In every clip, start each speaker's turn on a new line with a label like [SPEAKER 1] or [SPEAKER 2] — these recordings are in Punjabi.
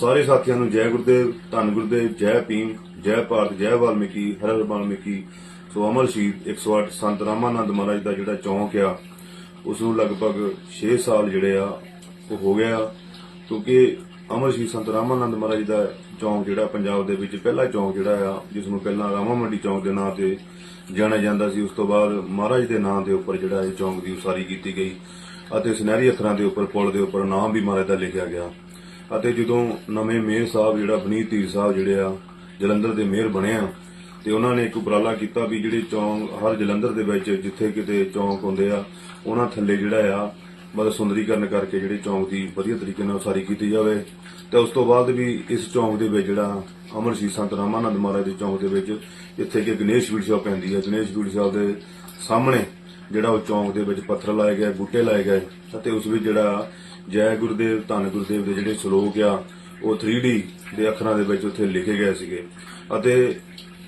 [SPEAKER 1] ਸਾਰੇ ਸਾਥੀਆਂ ਨੂੰ ਜੈ ਗੁਰਦੇਵ, ਧੰਨ ਗੁਰਦੇਵ, ਜੈ ਭੀਮ, ਜੈ ਭਾਰਤ, ਜੈ ਵਾਲਮੀਕੀ, ਹਰ ਹਰ ਵਾਲਮੀਕੀ। ਸੋ ਅਮਰ ਸ਼ਹੀਦ 108 ਸੰਤ ਰਾਮਾਨੰਦ ਮਹਾਰਾਜ ਦਾ ਜਿਹੜਾ ਚੌਂਕ ਆ ਉਸ ਨੂੰ ਲਗਭਗ 6 ਸਾਲ ਜਿਹੜੇ ਆ, ਉਹ ਹੋ ਗਿਆ। ਕਿਉਂਕਿ ਅਮਰ ਸ਼ਹੀਦ ਸੰਤ ਰਾਮਾਨੰਦ ਮਹਾਰਾਜ ਦਾ ਚੌਂਕ ਜਿਹੜਾ ਪੰਜਾਬ ਦੇ ਵਿੱਚ ਪਹਿਲਾ ਚੌਂਕ ਜਿਹੜਾ ਆ ਜਿਸ ਨੂੰ ਪਹਿਲਾਂ ਰਾਮਾ ਮੰਡੀ ਚੌਂਕ ਦੇ ਨਾਂ ਤੇ ਜਾਣਿਆ ਜਾਂਦਾ ਸੀ, ਉਸ ਤੋਂ ਬਾਅਦ ਮਹਾਰਾਜ ਦੇ ਨਾਂ ਦੇ ਉੱਪਰ ਜਿਹੜਾ ਇਹ ਚੌਂਕ ਦੀ ਉਸਾਰੀ ਕੀਤੀ ਗਈ। ਅਤੇ ਸੁਨਹਿਰੀ ਅੱਖਰਾਂ ਦੇ ਉੱਪਰ, ਪੁਲ ਦੇ ਉੱਪਰ ਨਾਮ ਵੀ ਮਹਾਰਾਜ ਦਾ ਲਿਖਿਆ ਗਿਆ। ਅਤੇ ਜਦੋਂ ਨਵੇਂ ਮੇਅਰ ਸਾਹਿਬ ਜਿਹੜਾ ਬਨੀਤ ਧੀਰ ਸਾਹਿਬ ਜਿਹੜੇ ਆ, ਜਲੰਧਰ ਦੇ ਮੇਅਰ ਬਣੇ ਆ, ਤੇ ਉਹਨਾਂ ਨੇ ਇੱਕ ਉਪਰਾਲਾ ਕੀਤਾ ਵੀ ਜਿਹੜੇ ਚੌਂਕ, ਹਰ ਜਲੰਧਰ ਦੇ ਵਿੱਚ ਜਿੱਥੇ ਕਿਤੇ ਚੌਂਕ ਹੁੰਦੇ ਆ, ਉਹਨਾਂ ਥੱਲੇ ਜਿਹੜਾ ਆ, ਮਤਲਬ ਸੁੰਦਰੀਕਰਨ ਕਰਕੇ ਜਿਹੜੇ ਚੌਂਕ ਦੀ ਵਧੀਆ ਤਰੀਕੇ ਨਾਲ ਉਸਾਰੀ ਕੀਤੀ ਜਾਵੇ। ਤੇ ਉਸ ਤੋਂ ਬਾਅਦ ਵੀ ਇਸ ਚੌਂਕ ਦੇ ਵਿੱਚ ਜਿਹੜਾ ਅਮਰ ਸ਼ਹੀਦ ਸੰਤ ਰਾਮਾਨੰਦ ਮਹਾਰਾਜ ਦੇ ਚੌਂਕ ਦੇ ਵਿੱਚ ਜਿੱਥੇ ਕਿ ਗਣੇਸ਼ ਵੀਰ ਸਾਹਿਬ ਪੈਂਦੀ ਹੈ ਗਣੇਸ਼ ਵੀਰ ਸਾਹਿਬ ਦੇ ਸਾਹਮਣੇ ਜਿਹੜਾ ਉਹ ਚੌਂਕ ਦੇ ਵਿੱਚ ਪੱਥਰ ਲਾਏ ਗਏ, ਬੂਟੇ ਲਾਏ ਗਏ, ਅਤੇ ਉਸ ਵਿੱਚ ਜਿਹੜਾ ਜੈ ਗੁਰਦੇਵ ਧੰਨ ਗੁਰਦੇਵ ਦੇ ਜਿਹੜੇ ਸ਼ਲੋਕ ਆ ਉਹ 3D ਦੇ ਅੱਖਰਾਂ ਦੇ ਵਿੱਚ ਉੱਥੇ ਲਿਖੇ ਗਏ ਸੀਗੇ। ਅਤੇ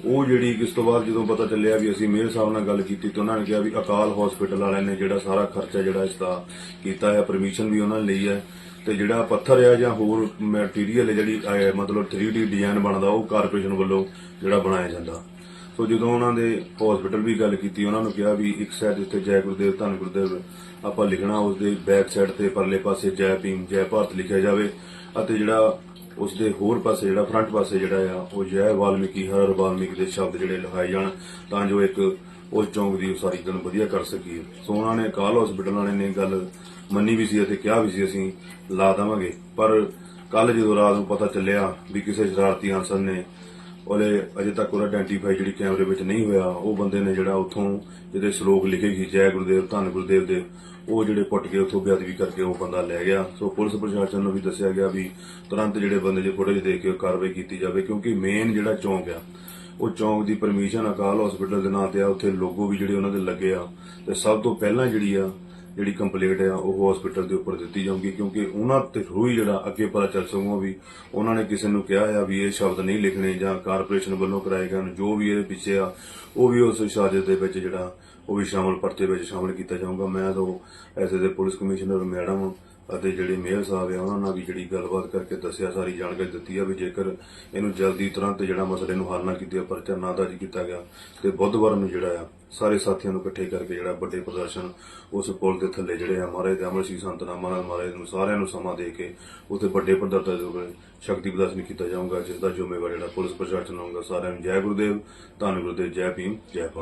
[SPEAKER 1] ਉਹ ਜਿਹੜੀ ਇਸ ਤੋਂ ਬਾਅਦ ਜਦੋਂ ਪਤਾ ਚੱਲਿਆ ਵੀ ਅਸੀਂ ਮੇਅਰ ਸਾਹਿਬ ਨਾਲ ਗੱਲ ਕੀਤੀ ਤਾਂ ਉਹਨਾਂ ਨੇ ਕਿਹਾ ਵੀ ਅਕਾਲ ਹਸਪੀਟਲ ਵਾਲਿਆਂ ਨੇ ਜਿਹੜਾ ਸਾਰਾ ਖਰਚਾ ਜਿਹੜਾ ਇਸ ਦਾ ਕੀਤਾ ਹੈ ਪਰਮਿਸ਼ਨ ਵੀ ਉਹਨਾਂ ਨੇ ਲਈ ਹੈ। ਤੇ ਜਿਹੜਾ ਪੱਥਰ ਆ ਜਾਂ ਹੋਰ ਮਟੀਰੀਅਲ ਜਿਹੜੀ ਅਹ, ਮਤਲਬ 3D ਡਿਜ਼ਾਈਨ ਬਣਦਾ ਉਹ ਕਾਰਪੋਰੇਸ਼ਨ ਵੱਲੋਂ ਜਿਹੜਾ ਬਣਾਇਆ ਜਾਂਦਾ। ਸੋ ਜਦੋਂ ਉਹਨਾਂ ਦੇ ਹਸਪੀਟਲ ਵੀ ਗੱਲ ਕੀਤੀ, ਉਹਨਾਂ ਨੂੰ ਕਿਹਾ ਵੀ ਇੱਕ ਸਾਈਡ ਉੱਤੇ ਜੈ ਗੁਰਦੇਵ, ਧੰਨ ਗੁਰਦੇਵ, ਆਪਾਂ ਲਿਖਣਾ ਉਸ ਦੇ ਬੈਕ ਸਾਈਡ ਤੇ ਪਰਲੇ ਪਾਸੇ ਜੈ ਭੀਮ, ਜੈ ਭਾਰਤ ਲਿਖਿਆ ਜਾਵੇ ਅਤੇ ਜਿਹੜਾ ਉਸ ਦੇ ਹੋਰ ਪਾਸੇ, ਜਿਹੜਾ ਫਰੰਟ ਪਾਸੇ ਜਿਹੜਾ ਆ, ਉਹ ਜੈ ਵਾਲਮੀਕੀ, ਹਰ ਵਾਲਮੀਕੀ ਦੇ ਸ਼ਬਦ ਜਿਹੜੇ ਲਿਖਾਏ ਜਾਣ ਤਾਂ ਜੋ ਇੱਕ ਉਸ ਚੌਂਕ ਦੀ ਉਸਾਰੀ ਕਰਨ ਵਧੀਆ ਕਰ ਸਕੀਏ। ਸੋ ਉਹਨਾਂ ਨੇ ਕਾਲ ਹਸਪੀਟਲ ਵਾਲੇ ਨੇ ਗੱਲ ਮੰਨੀ ਵੀ ਸੀ ਅਤੇ ਕਿਹਾ ਵੀ ਸੀ, ਅਸੀਂ ਲਾ ਦੇਵਾਂਗੇ। ਪਰ ਕੱਲ ਜਦੋਂ ਰਾਤ ਨੂੰ ਪਤਾ ਚੱਲਿਆ ਵੀ ਕਿਸੇ ਸ਼ਰਾਰਤੀ ਅਨਸਰ ਨੇ ਉਹਲੇ ਅਜੇ ਤੱਕ ਉਹਦਾ ਆਇਡੈਂਟੀਫਾਈ ਜਿਹੜੀ ਕੈਮਰੇ ਵਿੱਚ ਨਹੀਂ ਹੋਇਆ, ਉਹ ਬੰਦੇ ਨੇ ਜਿਹੜਾ ਉੱਥੋਂ ਜਿਹਦੇ ਸ਼ਲੋਕ ਲਿਖੇ ਗਏ ਜੈ ਗੁਰਦੇਵ, ਧੰਨ ਗੁਰਦੇਵ ਦੇ, ਉਹ ਜਿਹੜੇ ਪੁੱਟ ਕੇ ਉੱਥੋਂ ਬੇਅਦਬੀ ਕਰਕੇ ਉਹ ਬੰਦਾ ਲੈ ਗਿਆ। ਸੋ ਪੁਲਿਸ ਪ੍ਰਸ਼ਾਸਨ ਨੂੰ ਵੀ ਦੱਸਿਆ ਗਿਆ ਵੀ ਤੁਰੰਤ ਜਿਹੜੇ ਬੰਦੇ ਦੇ ਫੁਟੇਜ ਦੇਖ ਕੇ ਕਾਰਵਾਈ ਕੀਤੀ ਜਾਵੇ, ਕਿਉਂਕਿ ਮੇਨ ਜਿਹੜਾ ਚੌਂਕ ਆ, ਉਹ ਚੌਂਕ ਦੀ ਪਰਮਿਸ਼ਨ ਅਕਾਲ ਹਸਪੀਟਲ ਦੇ ਨਾਂ ਤੇ ਆ, ਉੱਥੇ ਲੋਗੋ ਵੀ ਜਿਹੜੇ ਉਹਨਾਂ ਦੇ ਲੱਗੇ ਆ, ਤੇ ਸਭ ਤੋਂ ਪਹਿਲਾਂ ਜਿਹੜੀ ਆ ਜਿਹੜੀ ਕੰਪਲੀਟ ਆ, ਉਹ ਹਸਪੀਟਲ ਦੇ ਉੱਪਰ ਦਿੱਤੀ ਜਾਊਗੀ, ਕਿਉਂਕਿ ਉਹਨਾਂ ਤੇ ਥਰੂ ਹੀ ਜਿਹੜਾ ਅੱਗੇ ਪਤਾ ਚੱਲ ਸਕੂਗਾ ਵੀ ਉਹਨਾਂ ਨੇ ਕਿਸੇ ਨੂੰ ਕਿਹਾ ਆ ਵੀ ਇਹ ਸ਼ਬਦ ਨਹੀਂ ਲਿਖਣੇ ਜਾਂ ਕਾਰਪੋਰੇਸ਼ਨ ਵੱਲੋਂ ਕਰਾਏ ਗਏ ਹਨ, ਜੋ ਵੀ ਇਹਦੇ ਪਿੱਛੇ ਆ, ਉਹ ਵੀ ਉਸ ਸਾਜ਼ਿਸ਼ ਦੇ ਵਿੱਚ ਜਿਹੜਾ ਉਹ ਵੀ ਸ਼ਾਮਲ, ਪਰਚੇ ਵਿੱਚ ਸ਼ਾਮਲ ਕੀਤਾ ਜਾਊਗਾ। ਮੈਂ ਤਾਂ ਐਸੇ ਦੇ ਪੁਲਿਸ ਕਮਿਸ਼ਨਰ ਮੈਡਮ ਅਤੇ ਜਿਹੜੇ ਮੇਅਰ ਸਾਹਿਬ ਆ, ਉਹਨਾਂ ਨਾਲ ਵੀ ਜਿਹੜੀ ਗੱਲਬਾਤ ਕਰਕੇ ਦੱਸਿਆ, ਸਾਰੀ ਜਾਣਕਾਰੀ ਦਿੱਤੀ ਆ ਵੀ ਜੇਕਰ ਇਹਨੂੰ ਜਲਦੀ ਤੁਰੰਤ ਜਿਹੜਾ ਮਸਲੇ ਨੂੰ ਹੱਲ ਨਾ ਕੀਤਾ ਪਰਚਾ ਨਾ ਦਰਜ ਕੀਤਾ ਗਿਆ, ਤੇ ਬੁੱਧਵਾਰ ਨੂੰ ਜਿਹੜਾ ਆ, ਸਾਰੇ ਸਾਥੀਆਂ ਨੂੰ ਇਕੱਠੇ ਕਰਕੇ ਜਿਹੜਾ ਵੱਡੇ ਪ੍ਰਦਰਸ਼ਨ ਉਸ ਪੁਲ ਦੇ ਥੱਲੇ ਜਿਹੜੇ ਆ, ਮਹਾਰਾਜ ਦੇ ਅਮਰ ਸਿੰਘ ਸੰਤ ਨਾਮ ਮਹਾਰਾਜ ਨੂੰ ਸਾਰਿਆਂ ਨੂੰ ਸਮਾਂ ਦੇ ਕੇ ਉੱਥੇ ਵੱਡੇ ਪੱਧਰ ਤੇ ਜੋ ਸ਼ਕਤੀ ਪ੍ਰਦਰਸ਼ਨ ਕੀਤਾ ਜਾਊਗਾ, ਜਿਸ ਦਾ ਜ਼ਿੰਮੇਵਾਰ ਜਿਹੜਾ ਪੁਲਿਸ ਪ੍ਰਸ਼ਾਸਨ ਹੋਊਗਾ, ਸਾਰਿਆਂ ਨੂੰ ਜੈ ਗੁਰਦੇਵ, ਧੰਨ ਗੁਰਦੇਵ, ਜੈ ਭੀਮ, ਜੈ ਭਾਰਤ।